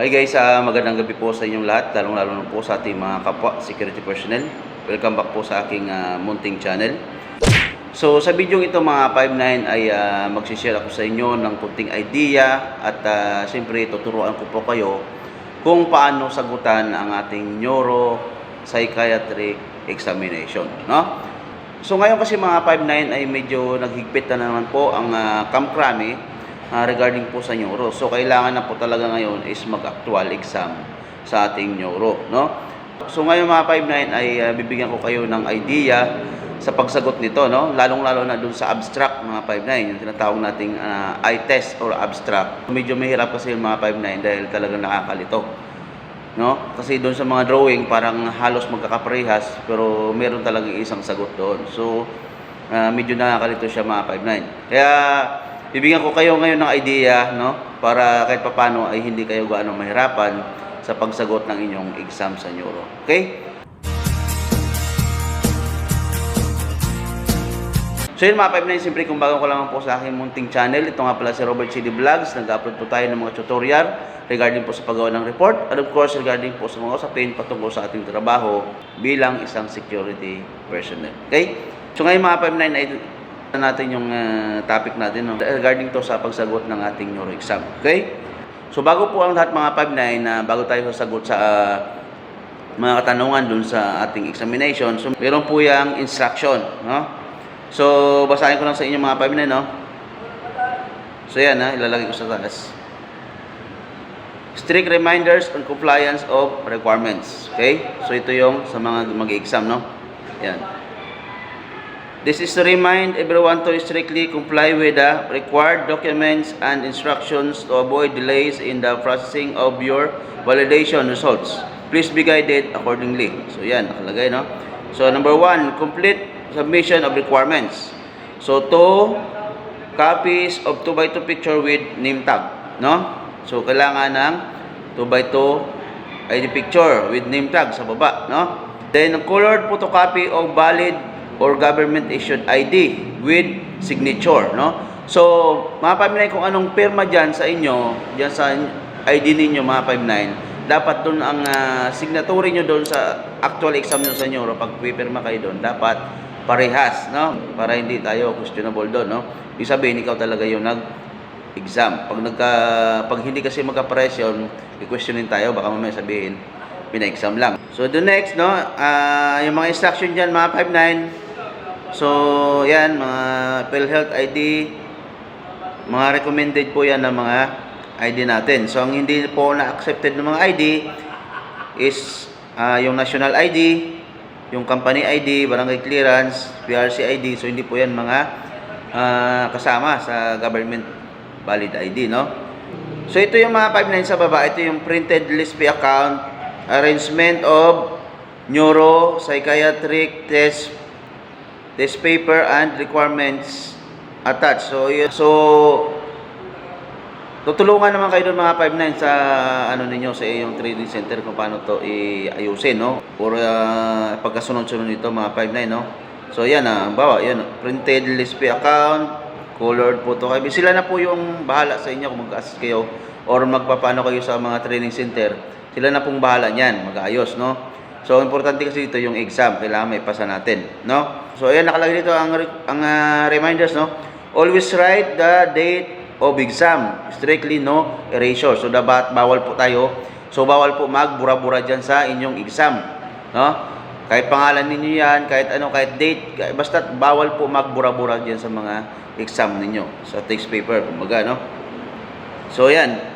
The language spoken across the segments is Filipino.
Hi guys, ah, magandang gabi po sa inyong lahat, lalong-lalo po sa ating mga kapwa security personnel. Welcome back po sa aking ah, munting channel. So sa video ito mga 59 ay ah, magsishare ako sa inyo ng kunting idea at ah, siyempre tuturuan ko po kayo kung paano sagutan ang ating neuro psychiatric examination, no? So ngayon kasi mga 59 ay medyo naghigpit na naman po ang uh, kamkrami ah, regarding po sa neuro. So kailangan na po talaga ngayon is mag-actual exam sa ating neuro, no? So ngayon mga 59 ay ah, bibigyan ko kayo ng idea sa pagsagot nito, no? Lalong-lalo na dun sa abstract mga 59, yung tinatawag nating ah, eye test or abstract. Medyo mahirap kasi yung mga 59 dahil talagang nakakalito no? Kasi doon sa mga drawing parang halos magkakaparehas pero meron talagang isang sagot doon. So ah, medyo nakakalito siya mga 59. Kaya bibigyan ko kayo ngayon ng idea, no? Para kahit papano ay hindi kayo gaano mahirapan sa pagsagot ng inyong exam sa neuro. Okay? So yun mga 59, siyempre kung bago ko lang po sa aking munting channel, ito nga pala si Robert CD Vlogs, nag-upload po tayo ng mga tutorial regarding po sa paggawa ng report and of course regarding po sa mga usapin patungkol sa ating trabaho bilang isang security personnel. Okay? So ngayon mga 59 ay natin yung ah, topic natin no? regarding to sa pagsagot ng ating neuro exam. Okay? So bago po ang lahat mga 59 na bago tayo sasagot sa ah, mga katanungan dun sa ating examination, so meron po yung instruction, no? So, basahin ko lang sa inyo mga 59, no? So, yan, ha? Ilalagay ko sa taas. Strict reminders on compliance of requirements. Okay? So, ito yung sa mga mag-exam, no? Yan. This is to remind everyone to strictly comply with the required documents and instructions to avoid delays in the processing of your validation results. Please be guided accordingly. So, yan, nakalagay, no? So, number one, complete submission of requirements. So, two copies of 2x2 picture with name tag, no? So, kailangan ng 2x2 ID picture with name tag sa baba, no? Then, colored photocopy of valid or government issued ID with signature, no? So, mga 59 kung anong pirma dyan sa inyo, dyan sa ID ninyo mga 59, dapat doon ang uh, signatory nyo doon sa actual exam nyo sa inyo, pag pipirma kayo doon, dapat parehas, no? Para hindi tayo questionable doon, no? Ibig sabihin, ikaw talaga yung nag-exam. Pag nagka, pag hindi kasi magka-pares yun, i-questionin tayo, baka mamaya sabihin, pina-exam lang. So, the next, no? ah yung mga instruction dyan, mga 5-9. So, yan, mga PhilHealth ID, mga recommended po yan ng mga ID natin. So, ang hindi po na-accepted ng mga ID is ah, yung national ID, yung company ID, barangay clearance, PRC ID. So hindi po 'yan mga ah, kasama sa government valid ID, no? So ito yung mga 59 sa baba, ito yung printed list fee account, arrangement of neuro psychiatric test test paper and requirements attached. So yun, so tutulungan naman kayo doon mga 59 sa ano ninyo sa iyong training center kung paano to iayusin no? Or uh, pagkasunod-sunod nito mga 59 no? So yan ah ang bawa yan printed fee account colored photo copy. Sila na po yung bahala sa inyo kung mag-assist kayo or magpapano kayo sa mga training center. Sila na pong bahala niyan mag-ayos no so importante kasi dito yung exam kailangan may pasa natin no so ayan nakalagay dito ang ang uh, reminders no always write the date of exam. Strictly no erasure. So dapat bawal po tayo. So bawal po magbura-bura diyan sa inyong exam, no? Kahit pangalan ninyo 'yan, kahit ano, kahit date, kahit, basta bawal po magbura-bura diyan sa mga exam ninyo sa text paper, kumbaga, no? So 'yan.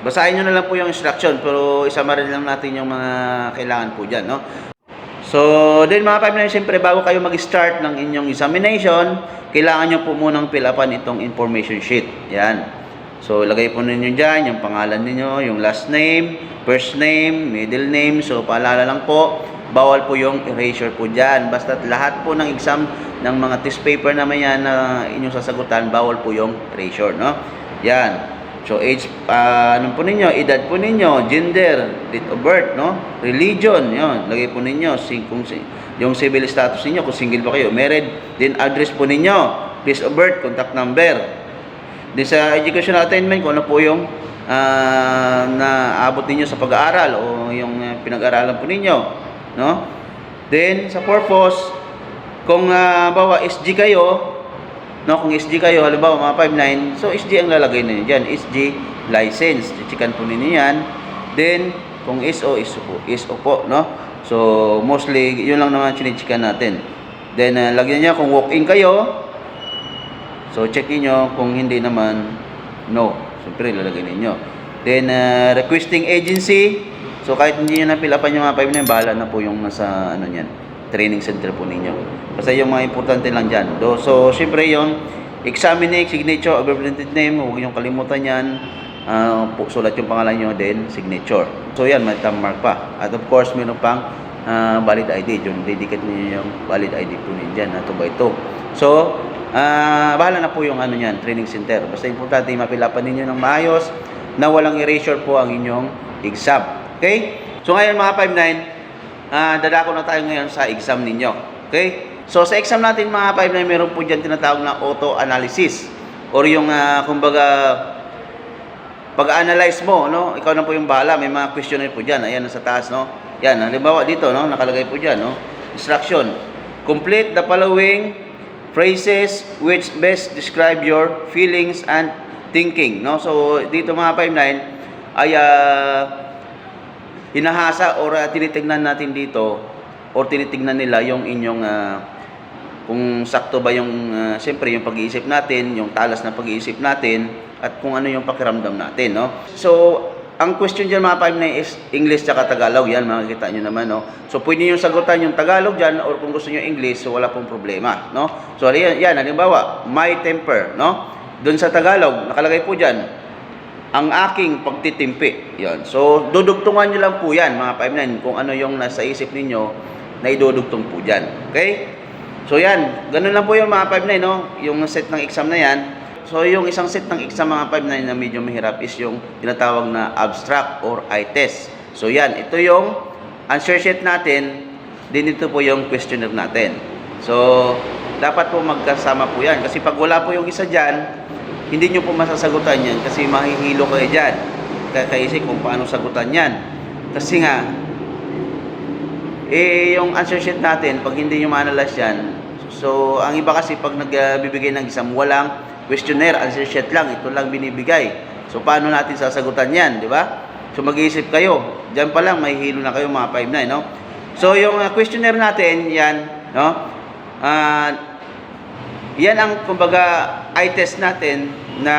Basahin niyo na lang po yung instruction pero isama rin lang natin yung mga kailangan po diyan, no? So, then mga 5 na siyempre bago kayo mag-start ng inyong examination, kailangan nyo po munang fill upan itong information sheet. Yan. So, lagay po ninyo dyan yung pangalan ninyo, yung last name, first name, middle name. So, paalala lang po, bawal po yung erasure po dyan. Basta lahat po ng exam ng mga test paper naman yan na inyong sasagutan, bawal po yung erasure, no? Yan. So age uh, ano po ninyo, edad po ninyo, gender, date of birth, no? Religion, 'yon. Lagay po ninyo sing kung yung civil status niyo kung single ba kayo, married, then address po ninyo, place of birth, contact number. Then sa educational attainment kung ano po yung ah, na abot ninyo sa pag-aaral o yung ah, pinag-aralan po ninyo, no? Then sa purpose kung uh, bawa SG kayo, no, kung SG kayo, halimbawa mga 59, so SG ang lalagay ninyo diyan, SG license. Chichikan po ninyo yan. Then kung SO, SO po, SO po, no? So mostly yun lang naman chinichikan natin. Then ah, lagyan niya kung walk-in kayo, So check niyo kung hindi naman no. Siyempre lalagay ninyo. Then uh, requesting agency. So kahit hindi niyo na fill upan yung mga 5 na yun, bahala na po yung nasa ano niyan, training center po ninyo. Basta yung mga importante lang diyan. Do, so siyempre yung examine signature, abbreviated name, huwag niyo kalimutan yan. Ah, po, sulat yung pangalan niyo then signature. So yan, may mark pa. At of course, meron pang ah, valid ID. Yung dedicate niyo yung valid ID po ninyo dyan, na 2 by 2. So, Ah, bahala na po yung ano niyan, training center. Basta importante mapilapan ninyo ng maayos na walang erasure po ang inyong exam. Okay? So ngayon mga 59, ah dadako na tayo ngayon sa exam ninyo. Okay? So sa exam natin mga 59, meron po diyan tinatawag na auto analysis or yung ah, kumbaga pag-analyze mo, no? Ikaw na po yung bahala. May mga questionnaire po diyan. Ayan nasa taas, no? Yan, halimbawa dito, no? Nakalagay po diyan, no? Instruction. Complete the following phrases which best describe your feelings and thinking, no? So dito mga 59 ay ah, hinahasa or ah, tinitingnan natin dito or tinitingnan nila yung inyong ah, kung sakto ba yung ah, siyempre yung pag-iisip natin, yung talas na pag-iisip natin at kung ano yung pakiramdam natin, no? So, ang question dyan mga 59 is English tsaka Tagalog. Yan, makikita nyo naman, no? So, pwede nyo sagutan yung Tagalog dyan or kung gusto nyo English, so wala pong problema, no? So, yan, yan halimbawa, my temper, no? Doon sa Tagalog, nakalagay po dyan, ang aking pagtitimpi. Yan. So, dudugtungan nyo lang po yan, mga 59, kung ano yung nasa isip ninyo na idudugtong po dyan. Okay? So, yan. Ganun lang po yung mga 59, no? Yung set ng exam na yan. So, yung isang set ng exam mga 59 na medyo mahirap is yung tinatawag na abstract or I-test. So, yan. Ito yung answer sheet natin. Din ito po yung questionnaire natin. So, dapat po magkasama po yan. Kasi pag wala po yung isa dyan, hindi nyo po masasagutan yan kasi mahihilo kayo dyan. Kakaisip kung paano sagutan yan. Kasi nga, eh, yung answer sheet natin, pag hindi nyo ma-analyze yan, so, ang iba kasi pag nagbibigay ng exam, walang questionnaire, answer sheet lang, ito lang binibigay. So, paano natin sasagutan yan, di ba? So, mag-iisip kayo. Diyan pa lang, may hilo na kayo mga 5 na, no? So, yung uh, questionnaire natin, yan, no? Ah, yan ang, kumbaga, i-test natin na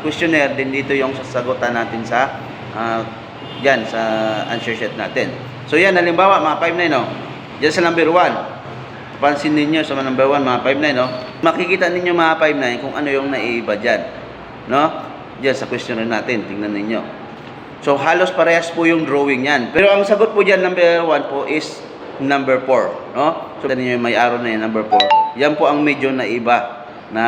questionnaire, din dito yung sasagutan natin sa, ah, yan, sa answer sheet natin. So, yan, halimbawa, mga 5 na, no? Diyan sa number 1, pansin ninyo sa number 1, mga 5 no? Makikita ninyo mga 5 kung ano yung naiiba dyan. No? Diyan sa questionnaire natin, tingnan ninyo. So, halos parehas po yung drawing yan. Pero ang sagot po dyan, number 1 po is number 4. No? So, tingnan yung may arrow na yan, number 4. Yan po ang medyo naiba na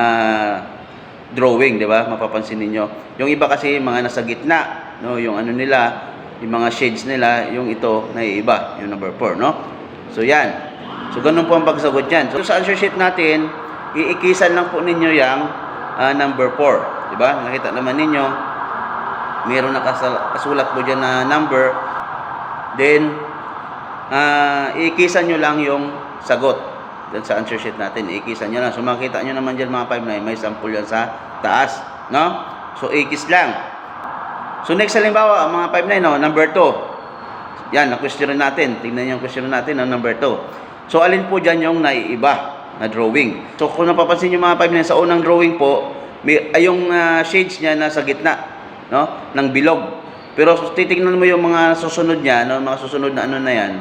drawing, di ba? Mapapansin ninyo. Yung iba kasi mga nasa gitna, no? Yung ano nila, yung mga shades nila, yung ito naiiba, yung number 4, no? So, yan. So, ganun po ang pagsagot dyan. So, sa answer sheet natin, iikisan lang po ninyo yung ah, number 4. Diba? Nakita naman ninyo, mayroon na kasal- kasulat po dyan na number. Then, ah, iikisan nyo lang yung sagot dyan sa answer sheet natin. Iikisan nyo lang. So, makita nyo naman dyan mga 5 na may sample yan sa taas. No? So, ikis lang. So, next halimbawa, mga 5 na no? number 2. Yan, na-question natin. Tingnan niyo yung question natin, no? number 2. So, alin po dyan yung naiiba na drawing? So, kung napapansin niyo mga 5 na sa unang drawing po, may, ay yung ah, shades niya nasa gitna, no? Ng bilog. Pero titingnan mo yung mga susunod niya, no? mga susunod na ano na yan,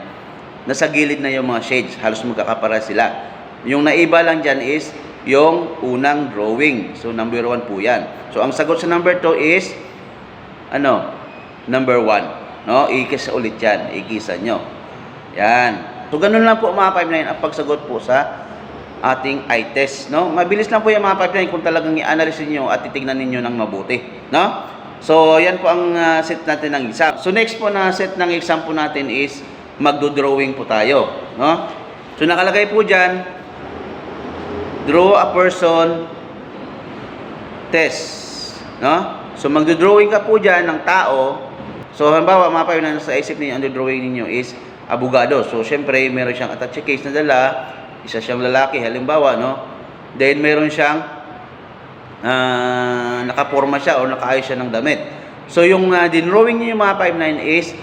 nasa gilid na yung mga shades. Halos magkakapara sila. Yung naiba lang dyan is yung unang drawing. So, number 1 po yan. So, ang sagot sa number 2 is, ano, number 1. No? Ikis ulit yan. Ikisan nyo. Yan. So, ganun lang po mga 5 ang pagsagot po sa ating i-test. No? Mabilis lang po yung mga 5 kung talagang i-analyze niyo at titignan ninyo ng mabuti. No? So, yan po ang ah, set natin ng exam. So, next po na set ng exam po natin is magdo-drawing po tayo. No? So, nakalagay po dyan, draw a person test. No? So magdo-drawing ka po dyan ng tao. So halimbawa, mga payo na sa isip ninyo, ang drawing ninyo is abogado. So syempre, meron siyang attache case na dala, isa siyang lalaki, halimbawa, no? Then meron siyang ah, nakaporma siya o nakaayos siya ng damit. So yung uh, dinrawing niyo yung mga 59 is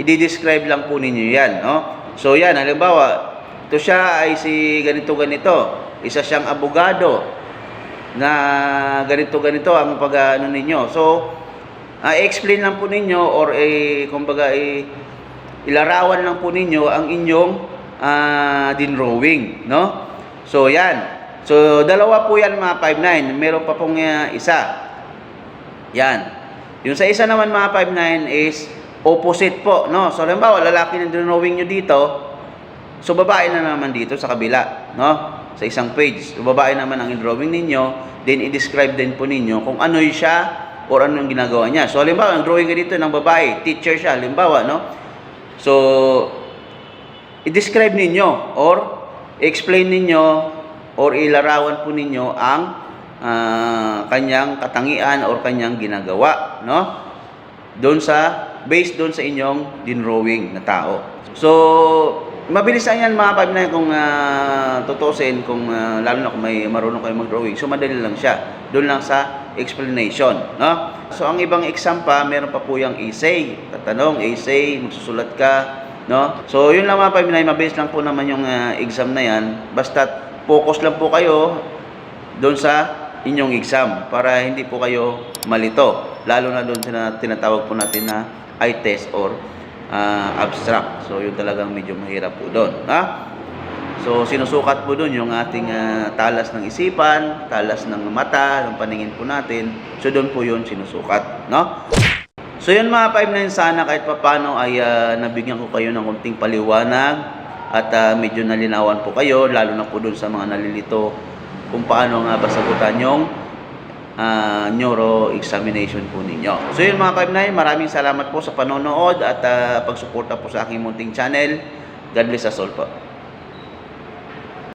i-describe lang po ninyo yan, no? So yan, halimbawa, ito siya ay si ganito ganito. Isa siyang abogado na ganito ganito ang pag ano ninyo. So ah, i-explain lang po ninyo or eh kumbaga eh, ilarawan lang po ninyo ang inyong ah, dinrawing, no? So yan. So dalawa po yan mga 59. Meron pa pong ah, isa. Yan. Yung sa isa naman mga 59 is opposite po, no? So halimbawa lalaki ng drawing nyo dito, so babae na naman dito sa kabila, no? Sa isang page. So babae naman ang drawing ninyo, then i-describe din po ninyo kung ano siya or ano yung ginagawa niya. So halimbawa, ang drawing dito ng babae, teacher siya, halimbawa, no? So i-describe ninyo or explain ninyo or ilarawan po ninyo ang ah, kanyang katangian or kanyang ginagawa, no? Doon sa based doon sa inyong dinrawing na tao. So, mabilis lang yan mga pag kung uh, tutusin, kung ah, lalo na kung may marunong kayo mag-drawing. So, madali lang siya. Doon lang sa explanation, no? So, ang ibang exam pa, meron pa po yung essay. Tatanong, essay, magsusulat ka, no? So, yun lang mga pag mabilis lang po naman yung ah, exam na yan. Basta focus lang po kayo doon sa inyong exam para hindi po kayo malito. Lalo na doon sa tinatawag po natin na I-test or ah, abstract. So, yun talagang medyo mahirap po doon. Ha? So, sinusukat po doon yung ating ah, talas ng isipan, talas ng mata, ng paningin po natin. So, doon po yun sinusukat. No? So, yun mga 5-9 sana kahit papano ay ah, nabigyan ko kayo ng kunting paliwanag at ah, medyo nalinawan po kayo, lalo na po doon sa mga nalilito kung paano nga ba sagutan yung ah, neuro examination po ninyo. So yun mga 5-9, maraming salamat po sa panonood at ah, pagsuporta po sa aking munting channel. God bless us all po.